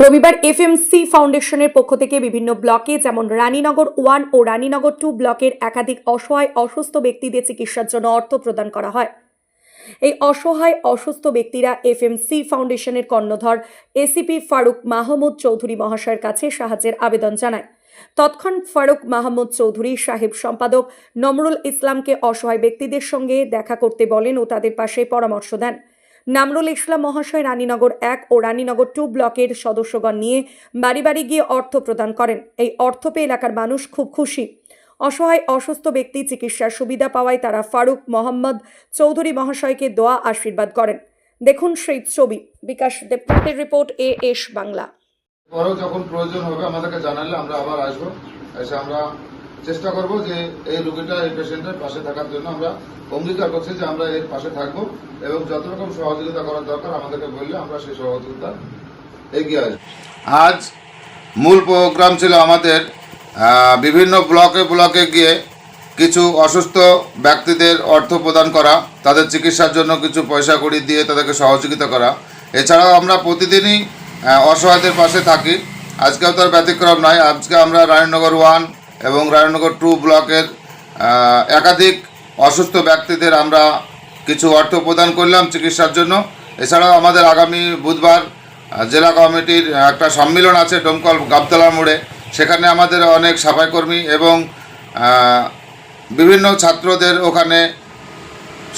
রবিবার এফএমসি ফাউন্ডেশনের পক্ষ থেকে বিভিন্ন ব্লকে, যেমন রানীনগর ওয়ান ও রানীনগর টু ব্লকের একাধিক অসহায় অসুস্থ ব্যক্তিদের চিকিৎসার জন্য অর্থ প্রদান করা হয়। এই অসহায় অসুস্থ ব্যক্তিরা এফএমসি ফাউন্ডেশনের কর্ণধর এসিপি ফারুক মাহমুদ চৌধুরী মহাশয়ের কাছে সাহায্যের আবেদন জানায়। তৎক্ষণ ফারুক মাহমুদ চৌধুরী সাহেব সম্পাদক নমরুল ইসলামকে অসহায় ব্যক্তিদের সঙ্গে দেখা করতে বলেন ও তাদের পাশে পরামর্শ দেন। নামরুল ইসলাম মহাশয় রানীনগর এক ও রানীনগর টু ব্লকের সদস্যগণ নিয়ে বাড়ি বাড়ি গিয়ে অর্থ প্রদান করেন। এই অর্থ পেয়ে এলাকার মানুষ খুব খুশি। অসহায়, অসুস্থ ব্যক্তি চিকিৎসার সুবিধা পাওয়ায় তারা ফারুক মোহাম্মদ চৌধুরী মহাশয়কে দোয়া আশীর্বাদ করেন। দেখুন সেই ছবি। বিকাশ দেবনাথের রিপোর্ট এ এস বাংলা। পরেও যখন প্রয়োজন হবে আমাদেরকে জানালে আমরা আবার আসব। এসে আমরা চেষ্টা করব যে এই রোগীটা এই পেশেন্টের পাশে থাকার জন্য আমরা অঙ্গীকার করছি যে আমরা এর পাশে থাকব এবং যত রকম সহযোগিতা করার দরকার আমাদেরকে বললে আমরা সেই সহযোগিতা এগিয়ে আসব। আজ মূল প্রোগ্রাম ছিল আমাদের বিভিন্ন ব্লকে ব্লকে গিয়ে কিছু অসুস্থ ব্যক্তিদের অর্থ প্রদান করা, তাদের চিকিৎসার জন্য কিছু পয়সা কড়ি দিয়ে তাদেরকে সহযোগিতা করা। এছাড়াও আমরা প্রতিদিনই অসহায়দের পাশে থাকি। আজকেও তার ব্যতিক্রম নয়, আজকে আমরা রায়নগর ওয়ান এবং রায়নগর টু ব্লকের একাধিক অসুস্থ ব্যক্তিদের আমরা কিছু অর্থ প্রদান করলাম চিকিৎসার জন্য। এছাড়াও আমাদের আগামী বুধবার জেলা কমিটির একটা সম্মেলন আছে ডোমকল গাবতলা মোড়ে। সেখানে আমাদের অনেক সাফাইকর্মী এবং বিভিন্ন ছাত্রদের ওখানে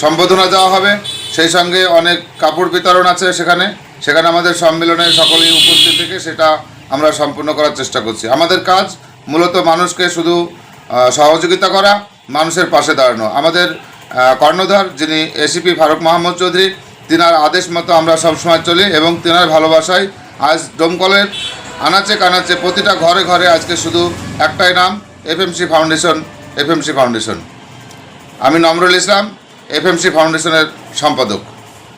সম্বোধনা দেওয়া হবে। সেই সঙ্গে অনেক কাপড় বিতরণ আছে সেখানে। সেখানে আমাদের সম্মেলনে সকলেই উপস্থিত থেকে সেটা আমরা সম্পূর্ণ করার চেষ্টা করছি। আমাদের কাজ মূলত মানুষকে শুধু সহযোগিতা করা, মানুষের পাশে দাঁড়ানো। আমাদের কর্ণধার যিনি এসিপি ফারুক মাহমুদ চৌধুরী, তিনার আদেশ মতো আমরা সবসময় চলি এবং তিনার ভালোবাসায় আজ ডোমকলের আনাচে কানাচে প্রতিটা ঘরে ঘরে আজকে শুধু একটাই নাম এফএমসি ফাউন্ডেশন এফএমসি ফাউন্ডেশন আমি নমরুল ইসলাম এফএমসি ফাউন্ডেশনের সম্পাদক।